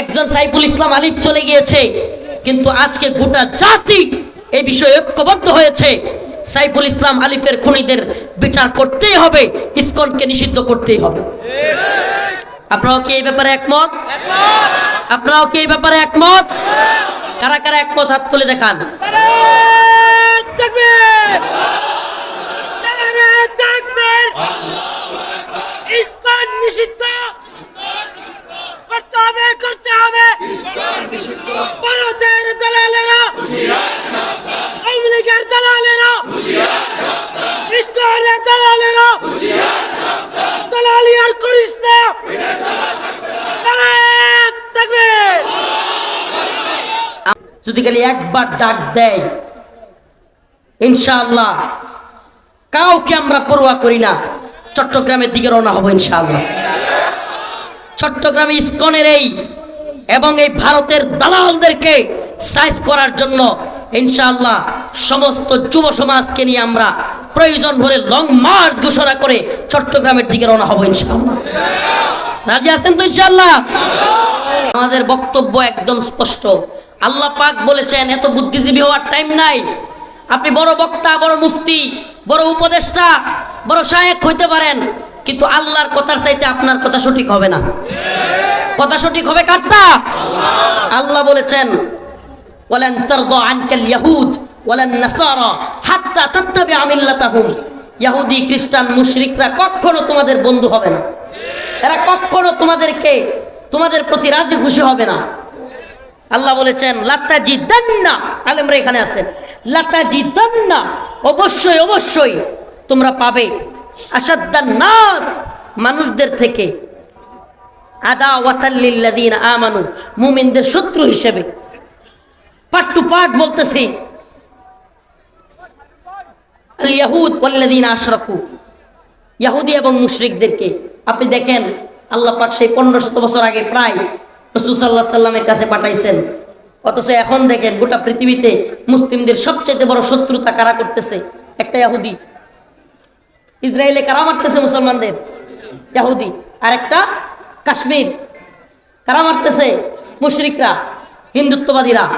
একজন সাইফুল ইসলাম আলিফ চলে গিয়েছে, কিন্তু আজকে গোটা জাতি এই বিষয়ে ঐক্যবদ্ধ হয়েছে। সাইফুল ইসলাম আলিফের খুনিদের বিচার করতেই হবে, ইসকনকে নিষিদ্ধ করতেই হবে। আপনারাও কি এই ব্যাপারে একমত? আপনারাও কি এই ব্যাপারে একমত? কারা কারা একমত? হাত তুলে দেখান ইসকন নিষিদ্ধ করতে হবে করতে হবে ভারতের দালালেরা আওয়ামী লীগের দালালেরা ইসকনের দালালেরা দালালি আর করিস না নারায়ণ তাকবীর যদি খালি একবার ডাক দেয়। ইনশাআল্লাহ। কাউকে আমরা পড়ুয়া করি না। চট্টগ্রামের দিকে রওনা হব ইনশাআল্লাহ। চট্টগ্রামে ইস্কনের এই এবং এই ভারতের দালালদেরকে সাইজ করার জন্য ইনশাআল্লাহ সমস্ত যুব সমাজকে নিয়ে আমরা প্রয়োজন হলে লং মার্চ ঘোষণা করে চট্টগ্রামের দিকে রওনা হব ইনশাআল্লাহ। রাজি আছেন তো ইনশাআল্লাহ? আমাদের বক্তব্য একদম স্পষ্ট। আল্লাহ পাক বলেছেন, এত বুদ্ধিজীবী হওয়ার টাইম নাই। আপনি বড় বক্তা, বড় মুফতি, বড় উপদেষ্টা, বড় শায়েক হইতে পারেন, কিন্তু আল্লাহর কথার চাইতে আপনার কথা সঠিক হবে না। কথা সঠিক হবে কারটা আল্লাহ বলেছেন, ওয়ালান তারদা আনকাল ইয়াহুদ, ওয়ালান নাসারা হাত্তা তাত্তাবিআ মিল্লাতাহুম ইহুদি খ্রিস্টান, মুশরিকরা কখনো তোমাদের বন্ধু হবে না। এরা কখনো তোমাদেরকে, তোমাদের প্রতি রাজি খুশি হবে না। আল্লাহ বলেছেন লাতাজি দান্না আলেমরা এখানে আছেন লাতাজি দান্না অবশ্যই অবশ্যই তোমরা পাবে। আসাদ্দান নাস মানুষদের থেকে। আদা ওয়াতাল্লিল্লাদিন আমানু মুমিনদের শত্রু হিসেবে। পাট টু পাট বলতেছি। ইয়াহুদ ওয়াল্লাদিন আশরাকু ইয়াহুদি এবং মুশরিকদেরকে আপনি দেখেন, আল্লাহ পাক সেই পনেরো শত বছর আগে প্রায় রসুল সাল্লাহ সাল্লামের কাছে পাঠাইছেন। অথচ এখন দেখেন গোটা পৃথিবীতে মুসলিমদের সবচেয়ে বড় শত্রুতা কারা করতেছে? একটা ইয়াহুদি। ইসরায়েলে কারা মারতেছে মুসলমানদের? ইয়াহুদি। আর একটা কাশ্মীর। কারা মারতেছে? মুশরিকরা, হিন্দুত্ববাদীরা।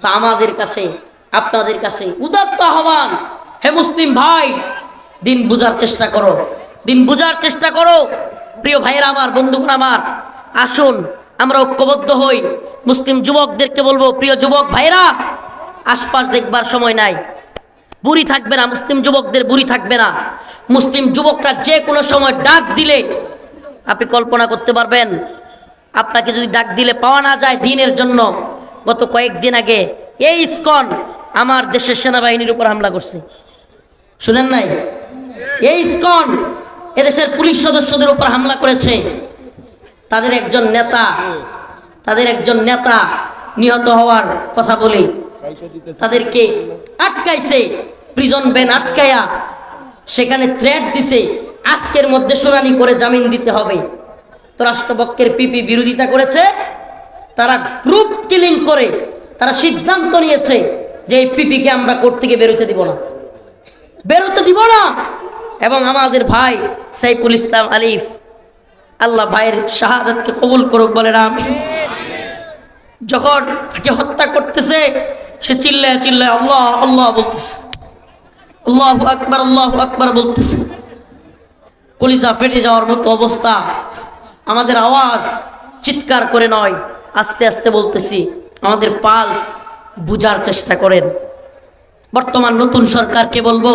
তা আমাদের কাছে, আপনাদের কাছে উদাত্ত আহ্বান। হে মুসলিম ভাই, দিন বুঝার চেষ্টা করো। দিন বুঝার চেষ্টা করো। প্রিয় ভাইয়েরা আমার, বন্ধুগণ আমার, আসুন। আমরা ঐক্যবদ্ধ হই। মুসলিম যুবকদেরকে বলব, প্রিয় যুবক ভাইরা আশপাশ দেখবার সময় নাই। বুড়ি থাকবে না, মুসলিম যুবকদের বুড়ি থাকবে না। মুসলিম যুবকরা যে কোনো সময় ডাক দিলে আপনি কল্পনা করতে পারবেন। আপনাকে যদি ডাক দিলে পাওয়া না যায় দিনের জন্য। গত কয়েকদিন আগে এই ইস্কন আমার দেশের সেনাবাহিনীর উপর হামলা করছে। শুনেন নাই? এই ইস্কন এদেশের পুলিশ সদস্যদের উপর হামলা করেছে। তাদের একজন নেতা, তাদের একজন নেতা নিহত হওয়ার কথা বলি। তাদেরকে আটকাইছে প্রিজন ব্যান আটকায়া সেখানে থ্রেট দিছে, আজকের মধ্যে শুনানি করে জামিন দিতে হবে। তো রাষ্ট্রপক্ষের পিপি বিরোধিতা করেছে, তারা গ্রুপ কিলিং করে, তারা সিদ্ধান্ত নিয়েছে যে এই পিপিকে আমরা কোর্ট থেকে বেরোতে দিব না। বেরোতে দিব না। এবং আমাদের ভাই সাইফুল ইসলাম আলিফ আল্লাহ ভাইয়ের শাহাদাতকে কবুল করুক বলে না আমি যখন তাকে হত্যা করতেছে, সে চিল্লায় চিল্লায় আল্লাহ আল্লাহ বলতেছে। আল্লাহ আকবার আল্লাহ আকবার বলতেছে। কলিজা ফেটে যাওয়ার মতো অবস্থা। আমাদের আওয়াজ চিৎকার করে নয়, আস্তে আস্তে বলতেছি। আমাদের পালস বুঝার চেষ্টা করেন। বর্তমান নতুন সরকারকে বলব,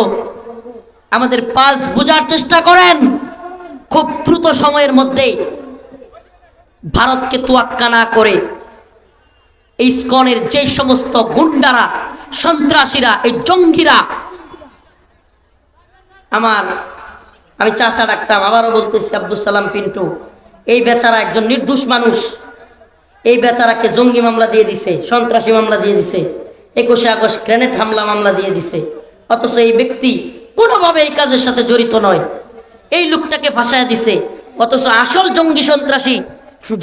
আমাদের পালস বুঝার চেষ্টা করেন। খুব দ্রুত সময়ের মধ্যে ভারতকে তোয়াক্কা না করে এই স্কনের যে সমস্ত গুন্ডারা, সন্ত্রাসীরা, এই জঙ্গিরা, আমার, আমি চাচা ডাকতাম আবারও বলতেছি, আব্দুল সালাম পিন্টু, এই বেচারা একজন নির্দোষ মানুষ, এই বেচারাকে জঙ্গি মামলা দিয়ে দিছে, সন্ত্রাসী মামলা দিয়ে দিছে, একুশে আগস্ট গ্রেনেড হামলা মামলা দিয়ে দিছে, অথচ এই ব্যক্তি কোনোভাবে এই কাজের সাথে জড়িত নয়। এই লোকটাকে ফাঁসায় দিছে। অথচ আসল জঙ্গি সন্ত্রাসী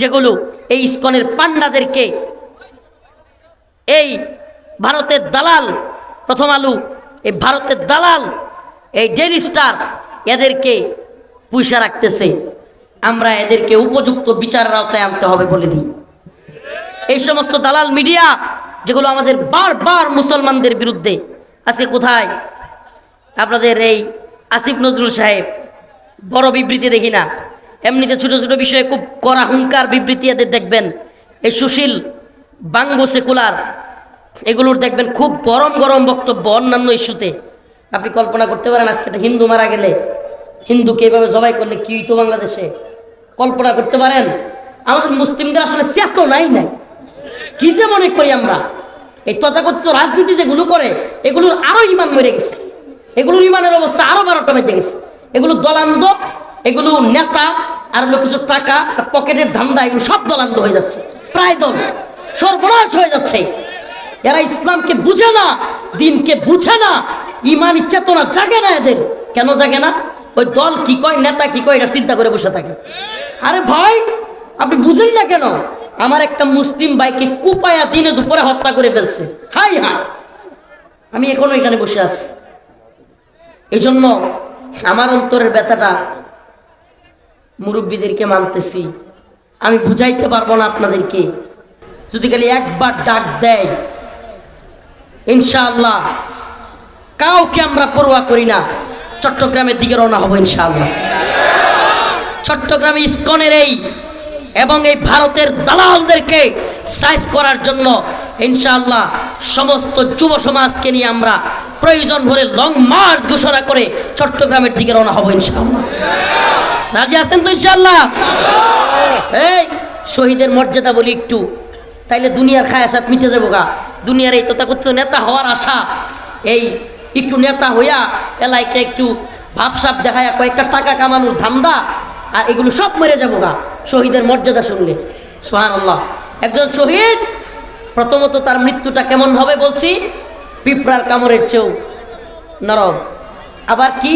যেগুলো এই ইস্কনের পান্ডাদেরকে এই ভারতের দালাল, প্রথম আলু, এই ভারতের দালাল, এই ডেলি স্টার এদেরকে পয়সা রাখতেছে। আমরা এদেরকে উপযুক্ত বিচারের আওতায় আনতে হবে বলে দিই। এই সমস্ত দালাল মিডিয়া যেগুলো আমাদের বারবার মুসলমানদের বিরুদ্ধে, আজকে কোথায়? আপনাদের এই আসিফ নজরুল সাহেব বড় বিবৃতি দেখি না। এমনিতে ছোট ছোট বিষয়ে খুব কড়া হুঙ্কার বিবৃতি এদের দেখবেন। এই সুশীল, বাঙ্গো সেকুলার, এগুলোর দেখবেন খুব গরম গরম বক্তব্য অন্যান্য ইস্যুতে। আপনি কল্পনা করতে পারেন আজকে হিন্দু মারা গেলে, হিন্দুকে এভাবে জবাই করলে কি হইতো বাংলাদেশে? কল্পনা করতে পারেন? আমাদের মুসলিমদের আসলে চেতনাই নাই কি যে মনে করি আমরা? এই তথাকথিত রাজনীতি যেগুলো করে, এগুলোর আরও ইমান মরে গেছে। এগুলোর ইমানের অবস্থা আরও বারোটা বেঁচে গেছে। এগুলো দলান্দ এগুলো নেতা, আর হলো কিছু টাকা, পকেটের ধান্দা, এগুলো সব দলান্দ হয়ে যাচ্ছে। প্রায় দল, সর্বনাশ হয়ে যাচ্ছে। এরা ইসলামকে বুঝে না, দিনকে বুঝে না, ইমানি চেতনা জাগে না এদের। কেন জাগে না? ওই দল কি কয়, নেতা কি কয়, এটা চিন্তা করে বসে থাকে। আরে ভাই, আপনি বুঝেন না কেন? আমার একটা মুসলিম ভাইকে কুপায়া দিনে দুপুরে হত্যা করে ফেলছে। Hi hi. আমি এখনও এখানে বসে আছি। এই জন্য আমার অন্তরের ব্যথাটা মুরব্বীদেরকে মানতেছি। আমি বুঝাইতে পারব না আপনাদেরকে। যদি খালি একবার ডাক দেয়, ইনশাআল্লাহ কাউকে আমরা পড়ুয়া করি না। চট্টগ্রামের দিকে রওনা হব ইনশাআল্লাহ। চট্টগ্রামে ইস্কনের এই এবং এই ভারতের দালালদেরকে সাইজ করার জন্য ইনশাআল্লাহ সমস্ত যুব সমাজকে নিয়ে আমরা প্রয়োজন হলে লং মার্চ ঘোষণা করে চট্টগ্রামের দিকে রওনা হব ইনশাআল্লাহ। রাজি আছেন তো ইনশাআল্লাহ? এই, শহীদের মর্যাদা বলি একটু। তাইলে দুনিয়ার খায়াসাত মিটে যাব গা। দুনিয়ার এই তথাকথিত নেতা হওয়ার আশা। এই একটু নেতা হইয়া এলাইকে একটু ভাবসাপ দেখায়া কয়েকটা টাকা কামানোর ধান্দা, আর এগুলো সব মরে যাব গা, শহীদের মর্যাদা শুনলে। সোহান আল্লাহ একজন শহীদ, প্রথমত তার মৃত্যুটা কেমন হবে বলছি? পিঁপড়ার কামড়ের চেয়েও নরম আবার কি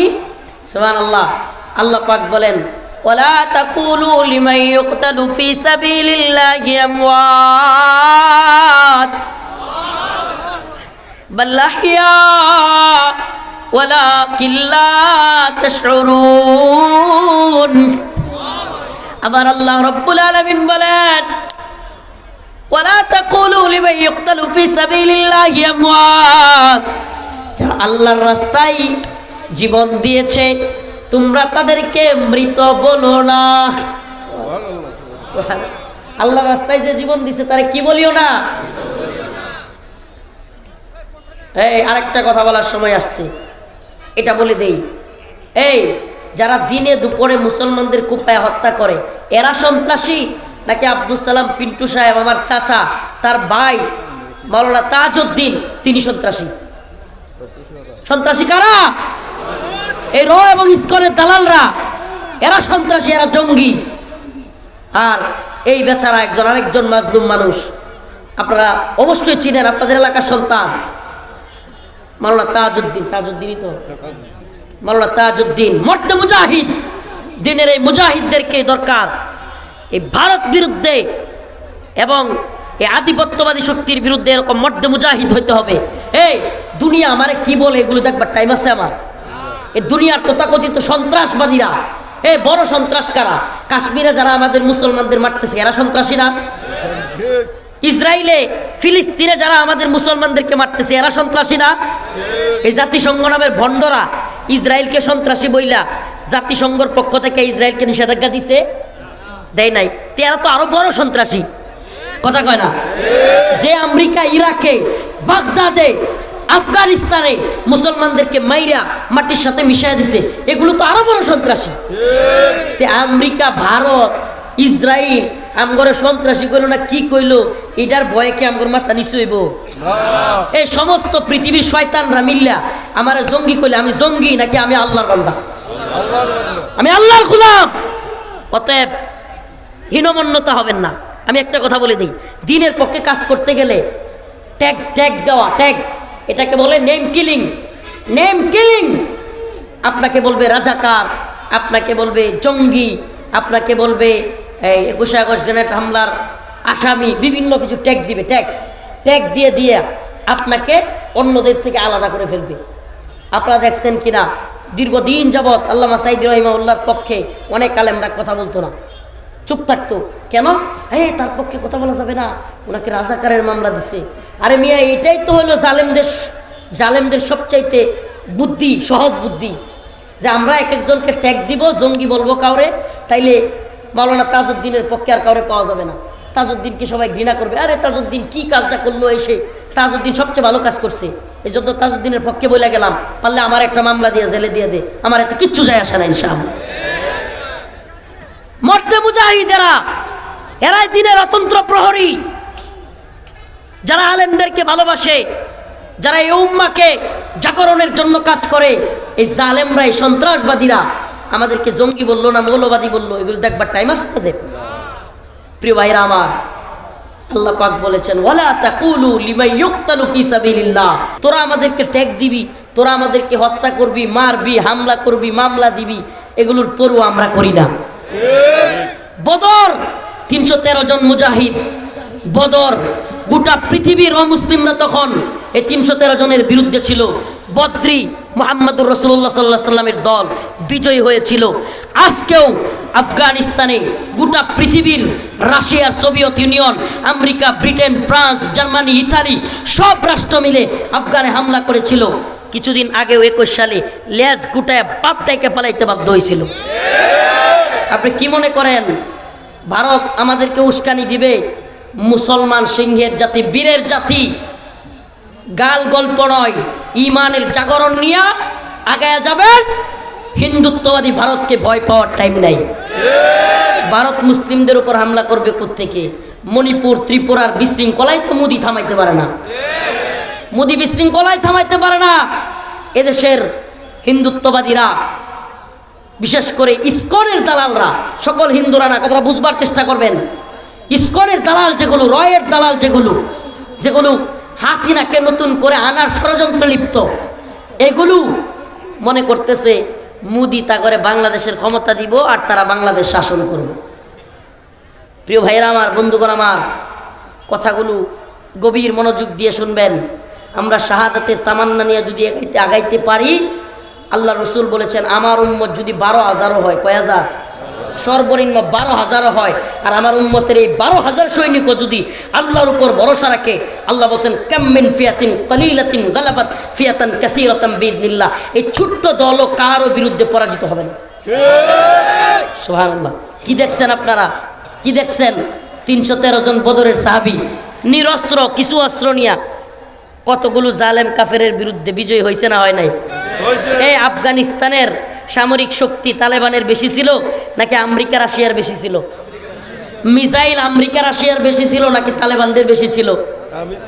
সোহান আল্লাহ আল্লাহ পাক বলেন ولا تقولوا لمن يقتل في سبيل الله أموات بل أحياء ولكن لا تشعرون আবার আল্লাহ রব্বুল আলামিন বলেন আল্লাহর রাস্তায় জীবন দিয়েছে, তোমরা তাদেরকে মৃত বলো না। আল্লাহ রাস্তায় যে জীবন দিছে, তারা কি বলিও না? এই, আরেকটা কথা বলার সময় আসছে। এটা বলে দেই। এই, যারা দিনে দুপুরে মুসলমানদের কুপায় হত্যা করে, এরা সন্ত্রাসী। নাকি আব্দুল সালাম পিন্টু সাহেব, আমার চাচা, তার ভাই, মাওলানা তাজউদ্দিন, তিনি সন্ত্রাসী। সন্ত্রাসী কারা? এই র এবং ইস্কনের দালালরা, এরা সন্ত্রাসী, এরা জঙ্গি। আর এই বেচারা একজন, আরেকজন মাজলুম মানুষ। আপনারা অবশ্যই চিনেন, আপনাদের এলাকার সন্তান। মাওলানা তাজউদ্দিন, তাজউদ্দিনই তো। মাওলানা তাজউদ্দিন মর্দে মুজাহিদ। দিনের এই মুজাহিদদেরকে দরকার। এই ভারত বিরুদ্ধে এবং এই আধিপত্যবাদী শক্তির বিরুদ্ধে এরকম মর্দে মুজাহিদ হইতে হবে। এই, দুনিয়া আমারে কি বলে এগুলো দেখবার টাইম আছে আমার? এই দুনিয়ার তথাকথিত সন্ত্রাসবাদীরা, এ বড় সন্ত্রাস কারা? কাশ্মীরে যারা আমাদের মুসলমানদের মারতেছে, এরা সন্ত্রাসী না? ইসরায়েলে ফিলিস্তিনে যারা আমাদের মুসলমানদেরকে মারতেছে, এরা সন্ত্রাসী না? এই জাতিসংঘ নামের ভণ্ডরা ইসরায়েলকে সন্ত্রাসী বইলা জাতিসংঘর পক্ষ থেকে ইসরায়েলকে নিষেধাজ্ঞা দিছে। দেয় নাই। তো এরা তো আরও বড় সন্ত্রাসী। কথা কয় না? যে আমেরিকা ইরাকে বাগদাদে আফগানিস্তানে মুসলমানদেরকে মাইরা মাটির সাথে মিশাই দিছে এগুলো তো আরও বড় সন্ত্রাসী। তে আমেরিকা ভারত ইসরায়েল আমগরে সন্ত্রাসী কইলো না কি কইলো? এটার ভয়ে কি আমগর মাথা নিচু হইব? এই সমস্ত পৃথিবীর শয়তানরা মিল্লা আমার জঙ্গি কইলে আমি জঙ্গি নাকি আমি আল্লাহর বান্দা। আমি আল্লাহর গোলাম। অতএব হীনমন্যতা হবেন না। আমি একটা কথা বলে দিই। দিনের পক্ষে কাজ করতে গেলে ট্যাগ ট্যাগ দেওয়া, ট্যাগ, এটাকে বলে নেম কিলিং নেম কিলিং আপনাকে বলবে রাজাকার, আপনাকে বলবে জঙ্গি, আপনাকে বলবে এই একুশে আগস্ট গ্রেনেড হামলার আসামি, বিভিন্ন কিছু ট্যাগ দিবে ট্যাগ ট্যাগ দিয়ে দিয়ে আপনাকে অন্যদের থেকে আলাদা করে ফেলবে। আপনারা দেখছেন কিনা? দীর্ঘদিন যাবৎ আল্লামা সাইদ রহিমাউল্লাহর পক্ষে অনেক আলেমরা কথা বলতো না। চুপ থাকতো। কেন? এই, তার পক্ষে কথা বলা যাবে না। ওনাকে রাজাকারের মামলা দিছে। আরে মিয়া, এটাই তো হলো জালেমদের জালেমদের সবচাইতে বুদ্ধি, সহজ বুদ্ধি। যে আমরা এক একজনকে ট্যাগ দিব, জঙ্গি বলব কাউরে, তাইলে মাওলানা তাজউদ্দিনের পক্ষে আর কাউরে পাওয়া যাবে না। তাজউদ্দিনকে সবাই ঘৃণা করবে। আরে তাজউদ্দিন কি কাজটা করল এসে তাজউদ্দিন সবচেয়ে ভালো কাজ করছে। এই জন্য তাজউদ্দিনের পক্ষে বলে গেলাম। পারলে আমার একটা মামলা দিয়ে জেলে দিয়ে দে। আমার এতে কিচ্ছু যায় আসে না, ইনশাআল্লাহ। মর্তে মুজাহিদেরা, এরাই দিনের অতন্ত্র প্রহরী। যারা আলেমদেরকে ভালোবাসে, যারা এই উম্মাকে জাগরণের জন্য কাজ করে, এই জালেমরা এই সন্ত্রাসবাদীরা। আমাদেরকে জঙ্গি বলল না, মৌলবাদী বলল, এগুলো দেখবার টাইম আসতে দেব প্রিয় ভাইরা আমার, আল্লাহ পাক বলেছেন, ওয়ালা তাকুলু লিমান ইউক্তালু ফি সাবিলিল্লাহ। তোরা আমাদেরকে ট্যাগ দিবি, তোরা আমাদেরকে হত্যা করবি, মারবি, হামলা করবি, মামলা দিবি, এগুলোর পরও আমরা করি না। বদর, তিনশো তেরো জন মুজাহিদ। বদর, গোটা পৃথিবীর অমুসলিমরা তখন এই তিনশো তেরো জনের বিরুদ্ধে ছিল। বদ্রি মোহাম্মদুর রসুল্লাহ সাল্লাহ সাল্লামের দল বিজয়ী হয়েছিল। আজকেও আফগানিস্তানে গোটা পৃথিবীর Russia Soviet Union, America, Britain, France, Germany, Italy সব রাষ্ট্র মিলে আফগানে হামলা করেছিল। কিছুদিন আগেও একুশ সালে লেজ গুটায় পাপটাইকে পালাইতে বাধ্য হয়েছিল। আপনি কি মনে করেন? ভারত আমাদেরকে উস্কানি দিবে? মুসলমান সিংহের জাতি, বীরের জাতি। গাল গল্প নয়, ইমানের জাগরণ নিয়ে আগায় যাবেন। হিন্দুত্ববাদী ভারতকে ভয় পাওয়ার টাইম নাই। ভারত মুসলিমদের উপর হামলা করবে থেকে মণিপুর, ত্রিপুরার বিশৃঙ্খলাই তো মোদি থামাইতে পারে না। মোদি বিশৃঙ্খলাই থামাইতে পারে না। এদেশের হিন্দুত্ববাদীরা বিশেষ করে ইস্কনের দালালরা। সকল হিন্দুরা না, কথাটা বুঝবার চেষ্টা করবেন। ইস্কনের দালাল যেগুলো, রয়ের দালাল যেগুলো যেগুলো হাসিনাকে নতুন করে আনার ষড়যন্ত্র লিপ্ত, এগুলো মনে করতেছে মুদি তা করে বাংলাদেশের ক্ষমতা দিব আর তারা বাংলাদেশ শাসন করবে। প্রিয় ভাইয়েরা আমার, বন্ধুগণ আমার, কথাগুলো গভীর মনোযোগ দিয়ে শুনবেন। আমরা শাহাদাতের তামান্না নিয়ে যদি আগাইতে পারি আল্লাহ রসুল বলেছেন, আমার উম্মত যদি বারো হাজারও হয়, কয় হাজার? সর্বনিম্ন বারো হাজারও হয়। আর আমার উম্মতের এই বারো হাজার সৈনিকও যদি আল্লাহর উপর ভরসা রাখে, আল্লাহ বলছেন কাম্মিন ফিয়াতিন কালিলাতিন গালাবাত ফিয়াতান কাসিরাতাম বিদনিল্লাহ এই ছোট্ট দলও কারও বিরুদ্ধে পরাজিত হবে না। সুবহানাল্লাহ। কি দেখছেন আপনারা? কি দেখছেন? তিনশো তেরো জন বদরের সাহাবি, নিরস্ত্র, কিছু অস্ত্র নিয়া কতগুলো জালেম কাফের বিরুদ্ধে বিজয় হয়েছে না হয় নাই? এই আফগানিস্তানের সামরিক শক্তি তালেবানের বেশি ছিল নাকি আমেরিকা, রাশিয়ার বেশি ছিল? মিসাইল আমেরিকা, রাশিয়ার বেশি ছিল নাকি তালেবানদের বেশি ছিল?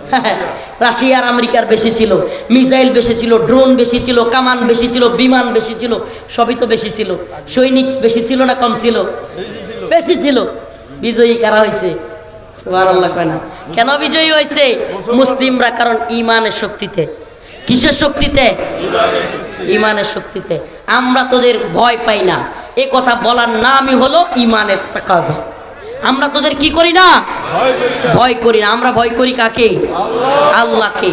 রাশিয়ার আমেরিকার বেশি ছিল। মিসাইল বেশি ছিল, ড্রোন বেশি ছিল, কামান বেশি ছিল, বিমান বেশি ছিল, সবই তো বেশি ছিল। সৈনিক বেশি ছিল না কম ছিল? বেশি ছিল। বিজয়ী কারা হয়েছে কেন বিজয়ী হয়েছে মুসলিমরা কারণ ইমানের শক্তিতে। কিসের শক্তিতে? ইমানের শক্তিতে। আমরা তোদের ভয় পাই না। এ কথা বলার নামই হলো ইমানের কাজ আমরা তোদের কি করি না? ভয় করি না। আমরা ভয় করি কাকে? আল্লাহকে।